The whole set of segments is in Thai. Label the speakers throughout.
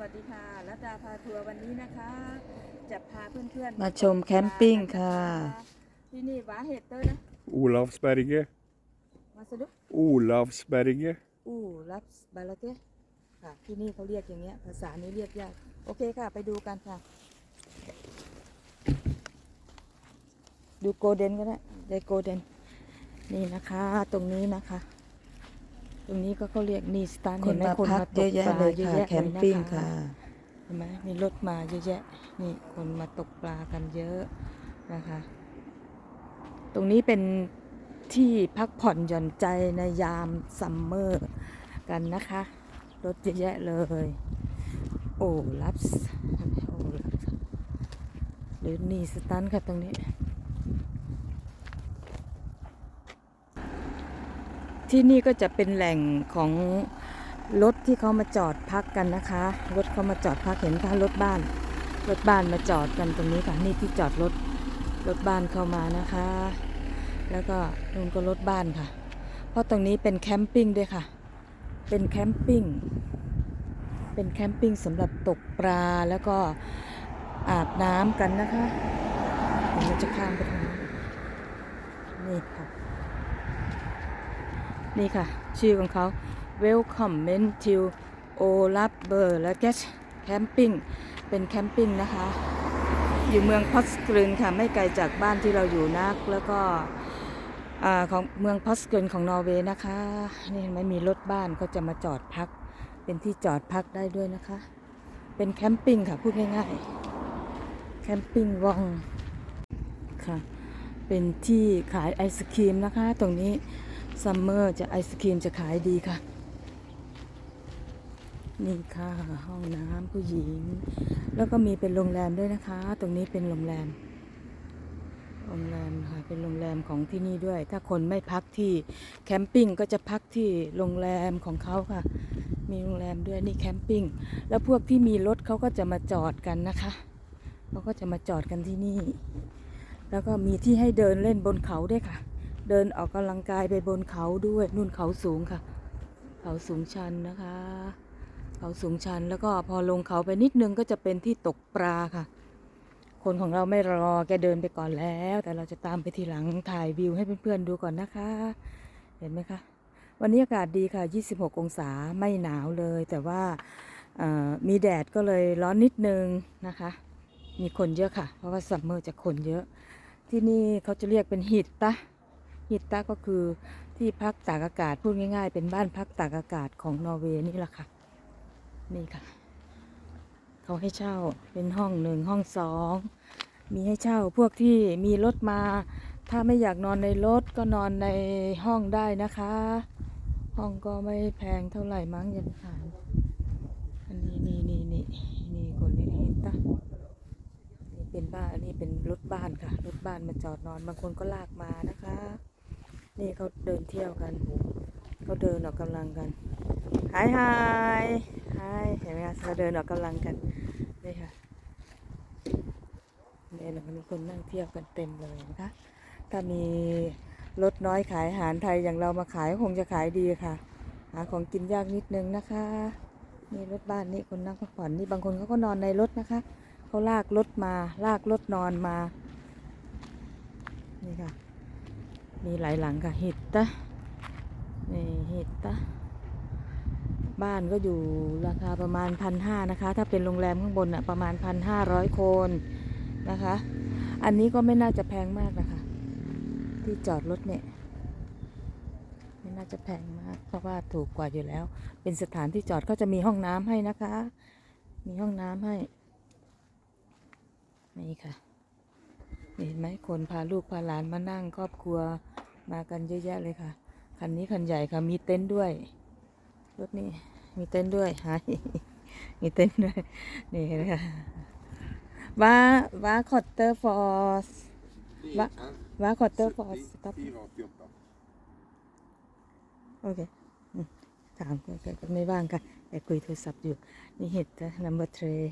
Speaker 1: วัสดีค่ะรัตดาพาทัวร์วันนี้นะคะ จะพาเพื่อนๆ
Speaker 2: มาชมแคมปิ้งค่ะ
Speaker 1: ที่นี่วาเฮตเตอร์นะ
Speaker 3: Olavsberget.
Speaker 1: มาสะดุ
Speaker 3: Olavsberget.
Speaker 1: อู้รับบาลาเตค่ะ ที่นี่เขาเรียกอย่างเงี้ย ภาษานี้เรียกยาก โอเคค่ะ ไปดูกันค่ะ ดูโกลเด้นก็ได้ได้โกลเด้นนี่นะคะ ตรงนี้นะคะ ตรงนี้ก็เขาเรียกนีสตัน
Speaker 2: คน
Speaker 1: เห็นไห
Speaker 2: มาพัก
Speaker 1: ต
Speaker 2: เยอะแยะเลย
Speaker 1: ปา
Speaker 2: ค่ะ
Speaker 1: อ
Speaker 2: แคมปิ้ง
Speaker 1: เลยน
Speaker 2: ค่ะ
Speaker 1: เห็นไหมมีรถมาเยอะแยะนี่คนมาตกปลากันเยอะนะคะ ตรงนี้เป็นที่พักผ่อนหย่อนใจในยามซัมเมอร์กันนะคะ รถเยอะแยะเลย โอ้ลับส์โอ้ลับส์หรือนี่สตันค่ะตรงนี้ ที่นี่ก็จะเป็นแหล่งของรถที่เขามาจอดพักกันนะคะ รถเขามาจอดพักเห็นค่ะรถบ้าน รถบ้านมาจอดกันตรงนี้ค่ะนี่ที่จอดรถรถบ้านเข้ามานะคะ แล้วก็นู่นก็รถบ้านค่ะ เพราะตรงนี้เป็นแคมปิ้งด้วยค่ะ เป็นแคมปิ้ง เป็นแคมปิ้งสำหรับตกปลาแล้วก็อาบน้ำกันนะคะเดี๋ยวเราจะข้ามไปทางนู้นี่ค่ะ นี่ค่ะ ชื่อของเขา Welcome to o l a b b e r และ Get Camping เป็นแคมปิ้งนะคะ อยู่เมืองพอสกรึนค่ะ ไม่ไกลจากบ้านที่เราอยู่นัก แล้วก็ของเมืองพอสกรึนของนอร์เวย์นะคะ นี่เห็นไหมมีรถบ้านก็จะมาจอดพัก เป็นที่จอดพักได้ด้วยนะคะ เป็นแคมปิ้งค่ะ พูดง่ายๆ แคมปิ้งวองค่ะ เป็นที่ขายไอศครีมนะคะ ตรงนี้ ซัมเมอร์จะไอศครีมจะขายดีค่ะ นี่ค่ะห้องน้ำผู้หญิง แล้วก็มีเป็นโรงแรมด้วยนะคะ ตรงนี้เป็นโรงแรม โรงแรมค่ะเป็นโรงแรมของที่นี่ด้วย ถ้าคนไม่พักที่แคมปิ้งก็จะพักที่โรงแรมของเขาค่ะ มีโรงแรมด้วยนี่แคมปิ้งแล้วพวกที่มีรถเขาก็จะมาจอดกันนะคะเขาก็จะมาจอดกันที่นี่ แล้วก็มีที่ให้เดินเล่นบนเขาด้วยค่ะ เดินออกกำลังกายไปบนเขาด้วยนู่นเขาสูงค่ะ เขาสูงชันนะคะ เขาสูงชันแล้วก็พอลงเขาไปนิดนึงก็จะเป็นที่ตกปลาค่ะ คนของเราไม่รอแกเดินไปก่อนแล้ว แต่เราจะตามไปทีหลังถ่ายวิวให้เพื่อนๆดูก่อนนะคะ เห็นไหมคะวันนี้อากาศดีค่ะ 26 องศาไม่หนาวเลย แต่ว่ามีแดดก็เลยร้อนนิดนึงนะคะ มีคนเยอะค่ะ เพราะว่าซัมเมอร์จะคนเยอะ ที่นี่เขาจะเรียกเป็นฮิตตะ ฮิตตาก็คือที่พักตากอากาศพูดง่าย ๆ เป็นบ้านพักตากอากาศของนอร์เวย์นี่แหละค่ะ นี่ค่ะ เขาให้เช่าเป็นห้องหนึ่งห้องสองมีให้เช่าพวกที่มีรถมา ถ้าไม่อยากนอนในรถก็นอนในห้องได้นะคะ ห้องก็ไม่แพงเท่าไหร่มั้งยันถามอันนี้นี่นี่นี่นี่คนนี้ฮิตตานี่เป็นบ้านอันนี้เป็นรถบ้านค่ะรถบ้านมาจอดนอนบางคนก็ลากมานะ นี่เขาเดินเที่ยวกัน เขาเดินออกกำลังกันฮายฮายฮายเห็นไหมคะเขาเดินออกกำลังกัน นี่ค่ะเนี่ยนะมีคนนั่งเที่ยวกันเต็มเลยนะคะ ถ้ามีรถน้อยขายอาหารไทยอย่างเรามาขายคงจะขายดีค่ะ หาของกินยากนิดนึงนะคะนี่รถบ้านนี่คนนั่งพักผ่อนนี่บางคนเขาก็นอนในรถนะคะเขาลากรถมาลากรถนอนมานี่ค่ะ มีหลายหลังค่ะหิตตะนี่หิตตะบ้านก็อยู่ราคาประมาณพันห้านะคะ ถ้าเป็นโรงแรมข้างบนอะประมาณพันห้าร้อยคนนะคะ อันนี้ก็ไม่น่าจะแพงมากนะคะ ที่จอดรถเนี่ย ไม่น่าจะแพงมาก เพราะว่าถูกกว่าอยู่แล้ว เป็นสถานที่จอดก็จะมีห้องน้ำให้นะคะ มีห้องน้ำให้ นี่ค่ะ เห็นไหมคนพาลูกพาหลานมานั่งครอบครัวมากันเยอะแยะเลยค่ะ คันนี้คันใหญ่ค่ะ มีเต็นท์ด้วย รถนี่มีเต็นท์ด้วยฮะมีเต็นท์ด้วย นี่เห็นไหมคะว่าว่าคอตเตอร์ฟอร์ส Va? Va Cotter for us. Stop.
Speaker 3: 488.
Speaker 1: โอเคอืมถามก็ก็ไม่ว่างค่ะแต่คุยโทรศัพท์อยู่ นี่เห็ดนะ number three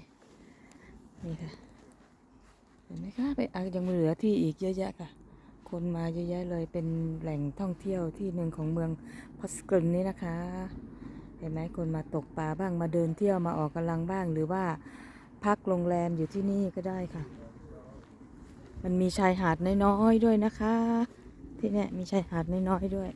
Speaker 1: นี่ค่ะ เห็นไหมคะไปอะยังเหลือที่อีกเยอะแยะค่ะ คนมาเยอะแยะเลยเป็นแหล่งท่องเที่ยวที่หนึ่งของเมืองพัสกลนี่นะคะ เห็นไหมคนมาตกปลาบ้างมาเดินเที่ยวมาออกกำลังบ้าง หรือว่าพักโรงแรมอยู่ที่นี่ก็ได้ค่ะ มันมีชายหาดน้อยๆด้วยนะคะ ที่นี่มีชายหาดน้อยๆด้วย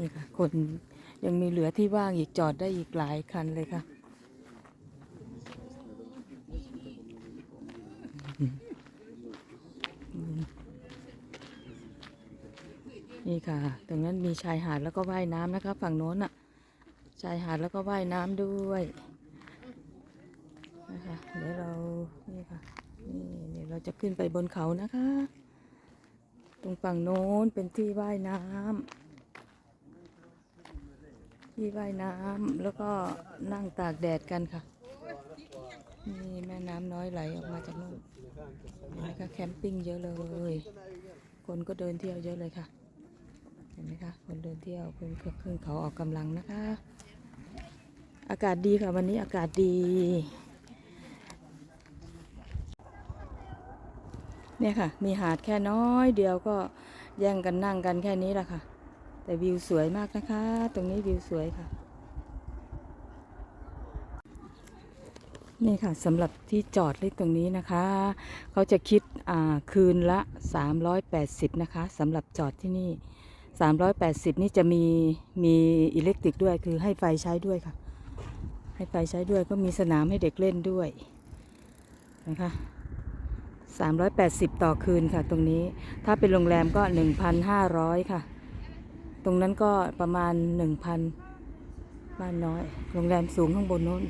Speaker 1: นี่ คนยังมีเหลือที่ว่างอีกจอดได้อีกหลายคันเลยค่ะ นี่ค่ะ ตรงนั้นมีชายหาดแล้วก็ว่ายน้ำนะคะ ฝั่งโน้นอะชายหาดแล้วก็ว่ายน้ำด้วยนะคะเดี๋ยวเรา นี่ค่ะ นี่เดี๋ยวเราจะขึ้นไปบนเขานะคะ ตรงฝั่งโน้นเป็นที่ว่ายน้ำ ที่ว่ายน้ำแล้วก็นั่งตากแดดกันค่ะนี่แม่น้ำน้อยไหลออกมาจากนู่นเห็นไหมคะแคมปิ้งเยอะเลย คนก็เดินเที่ยวเยอะเลยค่ะ เห็นไหมคะคนเดินเที่ยวเพิ่งขึ้นเขาออกกำลังนะคะ อากาศดีค่ะวันนี้อากาศดี เนี่ยค่ะ มีหาดแค่น้อยเดียวก็แย่งกันนั่งกันแค่นี้แหละค่ะ แต่วิวสวยมากนะคะ ตรงนี้วิวสวยค่ะ นี่ค่ะสำหรับที่จอดรถตรงนี้นะคะ เขาจะคิดคืนละ 380 นะคะสำหรับจอดที่นี่ 380 นี่จะมีมีอิเล็กตริกด้วยคือให้ไฟใช้ด้วยค่ะ ให้ไฟใช้ด้วยก็มีสนามให้เด็กเล่นด้วยนะคะ380 ต่อคืนค่ะตรงนี้ ถ้าเป็นโรงแรมก็ 1,500 ค่ะ ตรงนั้นก็ประมาณ1,000บ้านน้อย โรงแรมสูงข้างบนโน้น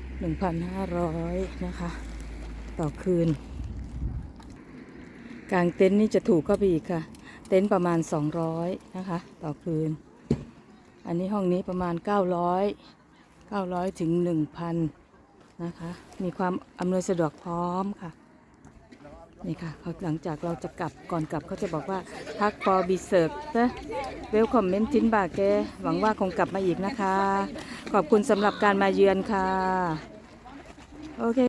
Speaker 1: 1,500นห้าร้อยนะคะ ต่อคืน กลางเต็นท์นี่จะถูกเข้าไปอีกค่ะ เต็นท์ประมาณ200นะคะ ต่อคืน อันนี้ห้องนี้ประมาณ900 900ถึง1,000นะคะ มีความอำนวยสะดวกพร้อมค่ะ นี่ค่ะเขาหลังจากเราจะกลับก่อนกลับเขาจะบอกว่าพักพอบีเซิร์กนะเวลคอมเมนต์ทินบาเกหวังว่าคงกลับมาอีกนะคะ ขอบคุณสำหรับการมาเยือนค่ะ โอเค